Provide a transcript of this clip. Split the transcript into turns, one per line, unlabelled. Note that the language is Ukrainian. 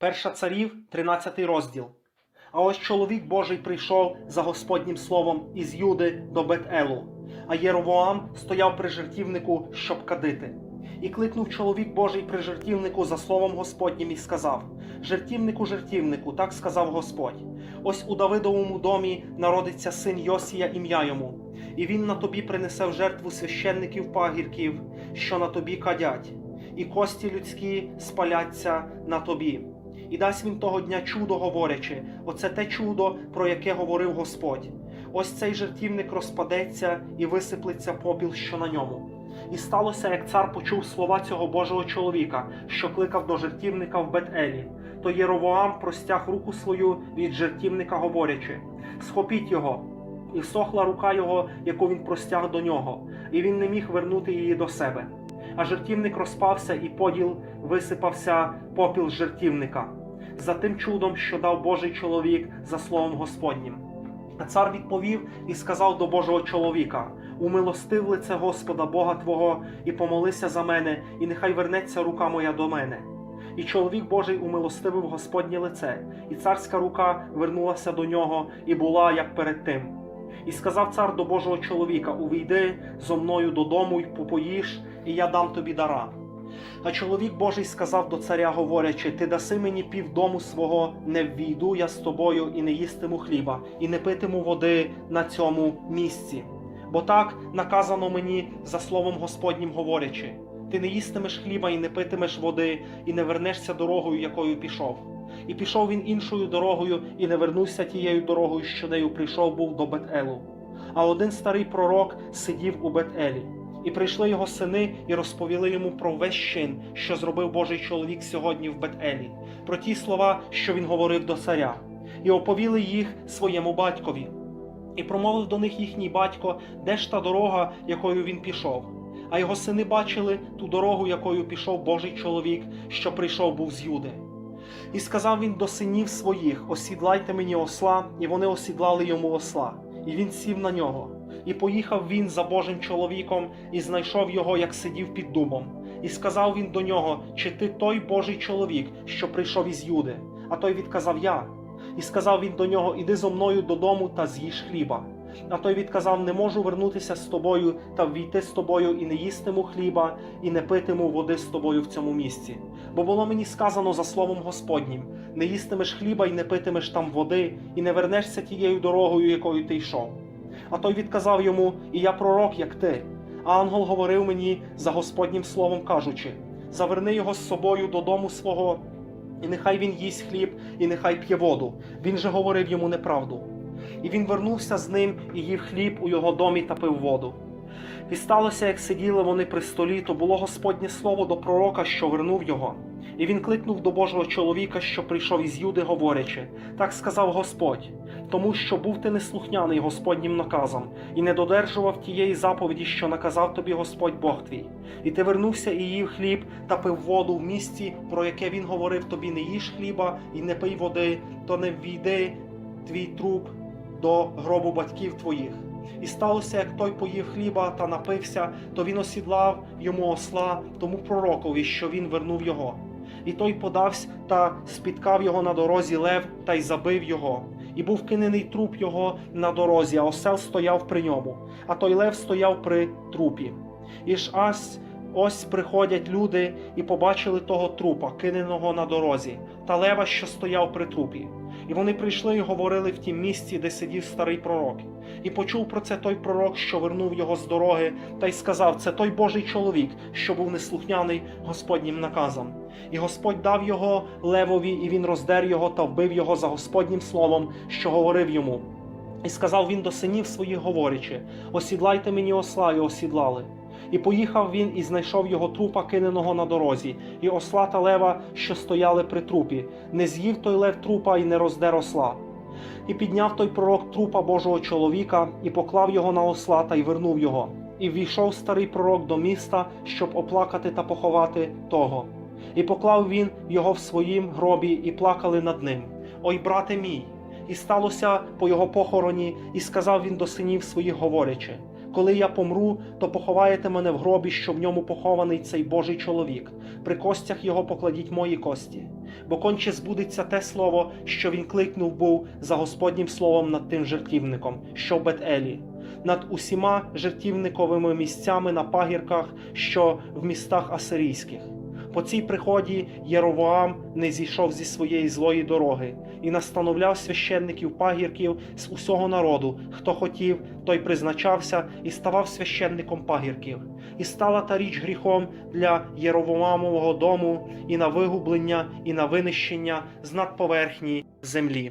Перша царів, 13 розділ. А ось чоловік Божий прийшов за Господнім словом із Юди до Бет-Елу, а Єровоам стояв при жертівнику, щоб кадити. І кликнув чоловік Божий при жертівнику за словом Господнім і сказав: Жертівнику, жертівнику, так сказав Господь. Ось у Давидовому домі народиться син Йосія ім'я йому, і він на тобі принесе в жертву священників пагірків, що на тобі кадять, і кості людські спаляться на тобі. І дасть він того дня чудо говорячи, оце те чудо, про яке говорив Господь. Ось цей жертівник розпадеться і висиплеться попіл, що на ньому. І сталося, як цар почув слова цього Божого чоловіка, що кликав до жертівника в Бет-Елі. То Єровоам простяг руку свою від жертівника, говорячи: Схопіть його. І всохла рука його, яку він простяг до нього, і він не міг вернути її до себе. А жертівник розпався, і поділ висипався попіл жертівника, за тим чудом, що дав Божий чоловік за словом Господнім. А цар відповів і сказав до Божого чоловіка: Умилостив лице Господа Бога Твого, і помолися за мене, і нехай вернеться рука моя до мене. І чоловік Божий умилостивив Господнє лице, і царська рука вернулася до нього і була як перед тим. І сказав цар до Божого чоловіка: Увійди зо мною додому й попоїш, і я дам тобі дара. А чоловік Божий сказав до царя, говорячи: Ти даси мені півдому свого, не ввійду я з тобою і не їстиму хліба, і не питиму води на цьому місці. Бо так наказано мені за словом Господнім говорячи: ти не їстимеш хліба і не питимеш води, і не вернешся дорогою, якою пішов. І пішов він іншою дорогою, і не вернувся тією дорогою, що нею прийшов був до Бет-Елу. А один старий пророк сидів у Бет-Елі. І прийшли його сини і розповіли йому про весь чин, що зробив Божий чоловік сьогодні в Бет-Елі, про ті слова, що він говорив до царя, і оповіли їх своєму батькові. І промовив до них їхній батько, де ж та дорога, якою він пішов. А його сини бачили ту дорогу, якою пішов Божий чоловік, що прийшов був з Юди. І сказав він до синів своїх: Осідлайте мені осла, і вони осідлали йому осла, і він сів на нього. І поїхав він за Божим чоловіком, і знайшов його, як сидів під дубом. І сказав він до нього: Чи ти той Божий чоловік, що прийшов із Юди? А той відказав Я. І сказав він до нього: Іди зо мною додому та з'їж хліба. А той відказав: Не можу вернутися з тобою та ввійти з тобою, і не їстиму хліба, і не питиму води з тобою в цьому місці. Бо було мені сказано за словом Господнім: не їстимеш хліба і не питимеш там води, і не вернешся тією дорогою, якою ти йшов. А той відказав йому: І я пророк, як ти. А ангел говорив мені за Господнім словом, кажучи: Заверни його з собою додому свого, і нехай він їсть хліб, і нехай п'є воду. Він же говорив йому неправду. І він вернувся з ним і їв хліб у його домі та пив воду. І сталося, як сиділи вони при столі, то було Господнє слово до пророка, що вернув його. І він кликнув до Божого чоловіка, що прийшов із Юди, говорячи: Так сказав Господь, тому що був ти неслухняний Господнім наказом, і не додержував тієї заповіді, що наказав тобі Господь Бог твій. І ти вернувся і їв хліб та пив воду в місті, про яке він говорив тобі: не їж хліба і не пий води, то не ввійди твій труп до гробу батьків твоїх. І сталося, як той поїв хліба та напився, то він осідлав йому осла тому пророкові, що він вернув його. І той подався та спіткав його на дорозі лев та й забив його. І був кинений труп його на дорозі, а осел стояв при ньому, а той лев стояв при трупі. І ж ась ось приходять люди і побачили того трупа, киненого на дорозі, та лева, що стояв при трупі. І вони прийшли і говорили в тім місці, де сидів старий пророк. І почув про це той пророк, що вернув його з дороги, та й сказав: Це той Божий чоловік, що був неслухняний Господнім наказом. І Господь дав його левові, і він роздер його та вбив його за Господнім словом, що говорив йому. І сказав він до синів своїх, говорячи: Осідлайте мені осла, і осідлали. І поїхав він і знайшов його трупа, киненого на дорозі, і осла та лева, що стояли при трупі. Не з'їв той лев трупа і не роздер осла. І підняв той пророк трупа Божого чоловіка, і поклав його на осла та й вернув його. І ввійшов старий пророк до міста, щоб оплакати та поховати того. І поклав він його в своїм гробі, і плакали над ним. Ой, брате мій! І сталося по його похороні, і сказав він до синів своїх, говорячи: Коли я помру, то поховаєте мене в гробі, що в ньому похований цей Божий чоловік. При костях його покладіть мої кості. Бо конче збудеться те слово, що він кликнув був за Господнім словом над тим жертівником, що в Бет-Елі, над усіма жертівниковими місцями на пагірках, що в містах асирійських. По цій приході Єровоам не зійшов зі своєї злої дороги і настановляв священників пагірків з усього народу, хто хотів, той призначався і ставав священником пагірків. І стала та річ гріхом для Єровоамового дому і на вигублення, і на винищення з надповерхні землі.